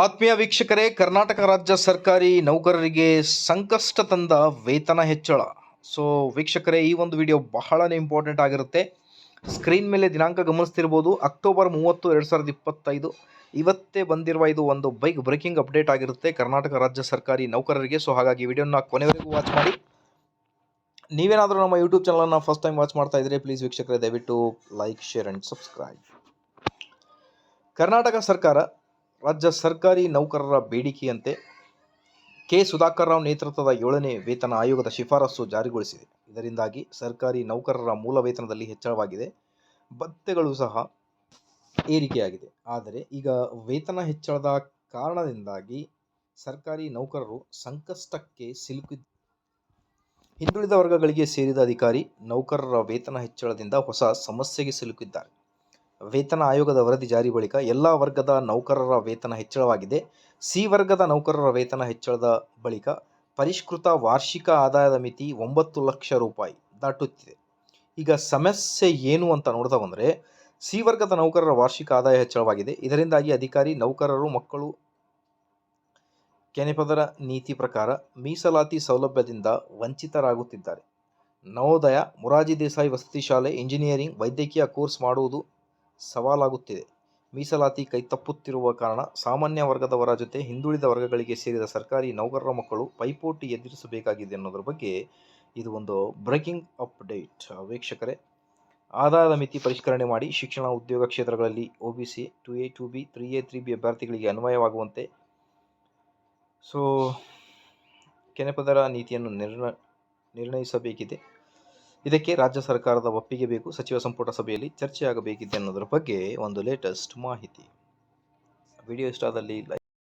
ಆತ್ಮೀಯ ವೀಕ್ಷಕರೇ, ಕರ್ನಾಟಕ ರಾಜ್ಯ ಸರ್ಕಾರಿ ನೌಕರರಿಗೆ ಸಂಕಷ್ಟ ತಂದ ವೇತನ ಹೆಚ್ಚಳ. ಸೊ ವೀಕ್ಷಕರೇ, ಈ ಒಂದು ವಿಡಿಯೋ ಬಹಳನೇ ಇಂಪಾರ್ಟೆಂಟ್ ಆಗಿರುತ್ತೆ. ಸ್ಕ್ರೀನ್ ಮೇಲೆ ದಿನಾಂಕ ಗಮನಿಸ್ತಿರ್ಬೋದು. ಅಕ್ಟೋಬರ್ ಮೂವತ್ತು, ಎರಡು ಸಾವಿರದ ಇಪ್ಪತ್ತೈದು. ಇವತ್ತೇ ಬಂದಿರುವ ಇದು ಒಂದು ಬೈಕ್ ಬ್ರೇಕಿಂಗ್ ಅಪ್ಡೇಟ್ ಆಗಿರುತ್ತೆ ಕರ್ನಾಟಕ ರಾಜ್ಯ ಸರ್ಕಾರಿ ನೌಕರರಿಗೆ. ಸೊ ಹಾಗಾಗಿ ವಿಡಿಯೋನ ಕೊನೆವರೆಗೂ ವಾಚ್ ಮಾಡಿ. ನೀವೇನಾದರೂ ನಮ್ಮ ಯೂಟ್ಯೂಬ್ ಚಾನಲನ್ನು ಫಸ್ಟ್ ಟೈಮ್ ವಾಚ್ ಮಾಡ್ತಾ ಇದ್ರೆ ಪ್ಲೀಸ್ ವೀಕ್ಷಕರೇ, ದಯವಿಟ್ಟು like share and subscribe Karnataka ಸರ್ಕಾರ ರಾಜ್ಯ ಸರ್ಕಾರಿ ನೌಕರರ ಬೇಡಿಕೆಯಂತೆ ಕೆ. ಸುಧಾಕರ್ ರಾವ್ ನೇತೃತ್ವದ ಏಳನೇ ವೇತನ ಆಯೋಗದ ಶಿಫಾರಸು ಜಾರಿಗೊಳಿಸಿದೆ. ಇದರಿಂದಾಗಿ ಸರ್ಕಾರಿ ನೌಕರರ ಮೂಲ ವೇತನದಲ್ಲಿ ಹೆಚ್ಚಳವಾಗಿದೆ. ಭತ್ತೆಗಳು ಸಹ ಏರಿಕೆಯಾಗಿದೆ. ಆದರೆ ಈಗ ವೇತನ ಹೆಚ್ಚಳದ ಕಾರಣದಿಂದಾಗಿ ಸರ್ಕಾರಿ ನೌಕರರು ಸಂಕಷ್ಟಕ್ಕೆ ಸಿಲುಕಿ ಹಿಂದುಳಿದ ವರ್ಗಗಳಿಗೆ ಸೇರಿದ ಅಧಿಕಾರಿ ನೌಕರರ ವೇತನ ಹೆಚ್ಚಳದಿಂದ ಹೊಸ ಸಮಸ್ಯೆಗೆ ಸಿಲುಕಿದ್ದಾರೆ. ವೇತನ ಆಯೋಗದ ವರದಿ ಜಾರಿ ಬಳಿಕ ಎಲ್ಲ ವರ್ಗದ ನೌಕರರ ವೇತನ ಹೆಚ್ಚಳವಾಗಿದೆ. ಸಿ ವರ್ಗದ ನೌಕರರ ವೇತನ ಹೆಚ್ಚಳದ ಬಳಿಕ ಪರಿಷ್ಕೃತ ವಾರ್ಷಿಕ ಆದಾಯದ ಮಿತಿ ಒಂಬತ್ತು ಲಕ್ಷ ರೂಪಾಯಿ ದಾಟುತ್ತಿದೆ. ಈಗ ಸಮಸ್ಯೆ ಏನು ಅಂತ ನೋಡ್ತಾ ಬಂದರೆ, ಸಿ ವರ್ಗದ ನೌಕರರ ವಾರ್ಷಿಕ ಆದಾಯ ಹೆಚ್ಚಳವಾಗಿದೆ. ಇದರಿಂದಾಗಿ ಅಧಿಕಾರಿ, ನೌಕರರು, ಮಕ್ಕಳು, ಕೆನೆಪದರ ನೀತಿ ಪ್ರಕಾರ ಮೀಸಲಾತಿ ಸೌಲಭ್ಯದಿಂದ ವಂಚಿತರಾಗುತ್ತಿದ್ದಾರೆ. ನವೋದಯ ಮುರಾಜಿ ದೇಸಾಯಿ ವಸತಿ ಶಾಲೆ, ಇಂಜಿನಿಯರಿಂಗ್, ವೈದ್ಯಕೀಯ ಕೋರ್ಸ್ ಮಾಡುವುದು ಸವಾಲಾಗುತ್ತಿದೆ. ಮೀಸಲಾತಿ ಕೈತಪ್ಪುತ್ತಿರುವ ಕಾರಣ ಸಾಮಾನ್ಯ ವರ್ಗದವರ ಜೊತೆ ಹಿಂದುಳಿದ ವರ್ಗಗಳಿಗೆ ಸೇರಿದ ಸರ್ಕಾರಿ ನೌಕರರ ಮಕ್ಕಳು ಪೈಪೋಟಿ ಎದುರಿಸಬೇಕಾಗಿದೆ ಅನ್ನೋದ್ರ ಬಗ್ಗೆ ಇದು ಒಂದು ಬ್ರೇಕಿಂಗ್ ಅಪ್ಡೇಟ್ ವೀಕ್ಷಕರೇ. ಆದಾಯದ ಮಿತಿ ಪರಿಷ್ಕರಣೆ ಮಾಡಿ ಶಿಕ್ಷಣ ಉದ್ಯೋಗ ಕ್ಷೇತ್ರಗಳಲ್ಲಿ O B C two A two B three A three B ಅಭ್ಯರ್ಥಿಗಳಿಗೆ ಅನ್ವಯವಾಗುವಂತೆ. ಸೊ ಕೆನೆಪದರ ನೀತಿಯನ್ನು ನಿರ್ಣ, ನಿರ್ಣಯಿಸಬೇಕಿದೆ. ಇದಕ್ಕೆ ರಾಜ್ಯ ಸರ್ಕಾರದ ಒಪ್ಪಿಗೆ ಬೇಕು. ಸಚಿವ ಸಂಪುಟ ಸಭೆಯಲ್ಲಿ ಚರ್ಚೆಯಾಗಬೇಕಿದೆ ಅನ್ನೋದರ ಬಗ್ಗೆ ಒಂದು ಲೇಟೆಸ್ಟ್ ಮಾಹಿತಿ. ವಿಡಿಯೋ ಇಷ್ಟ ಆದಲ್ಲಿ ಲೈಕ್